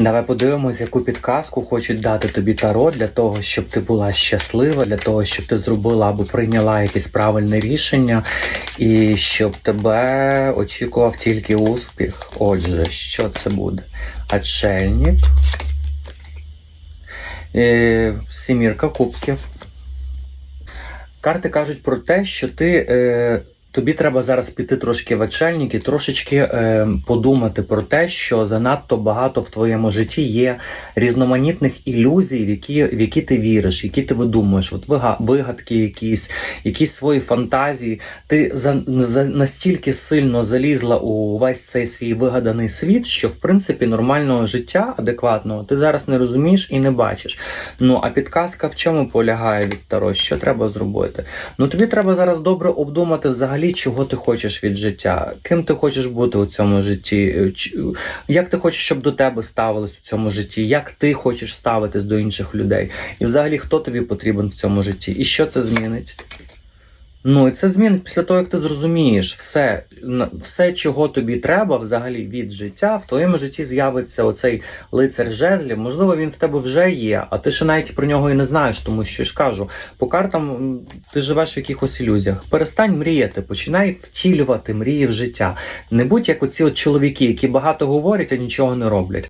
Давай подивимось, яку підказку хочуть дати тобі таро для того, щоб ти була щаслива, для того, щоб ти зробила або прийняла якесь правильне рішення, і щоб тебе очікував тільки успіх. Отже, що це буде? Отшельник, е, сімірка кубків. Карти кажуть про те, що ти. Тобі треба зараз піти трошки в очельник і трошечки е, подумати про те, що занадто багато в твоєму житті є різноманітних ілюзій, в які, в які ти віриш, які ти видумуєш. От вигадки, якісь, якісь свої фантазії. Ти за, за настільки сильно залізла у весь цей свій вигаданий світ, що в принципі нормального життя адекватного ти зараз не розумієш і не бачиш. Ну а підказка в чому полягає від Таро? Що треба зробити? Ну тобі треба зараз добре обдумати взагалі, чого ти хочеш від життя, ким ти хочеш бути у цьому житті, е, ч- як ти хочеш, щоб до тебе ставились у цьому житті, як ти хочеш ставитись до інших людей, і взагалі хто тобі потрібен в цьому житті, і що це змінить? Ну і це змінить після того, як ти зрозумієш все, все, чого тобі треба взагалі від життя, в твоєму житті з'явиться оцей лицар жезлів. Можливо, він в тебе вже є, а ти ще навіть про нього і не знаєш, тому що ж кажу, по картам ти живеш в якихось ілюзіях. Перестань мріяти, починай втілювати мрії в життя. Не будь як оці от чоловіки, які багато говорять, а нічого не роблять.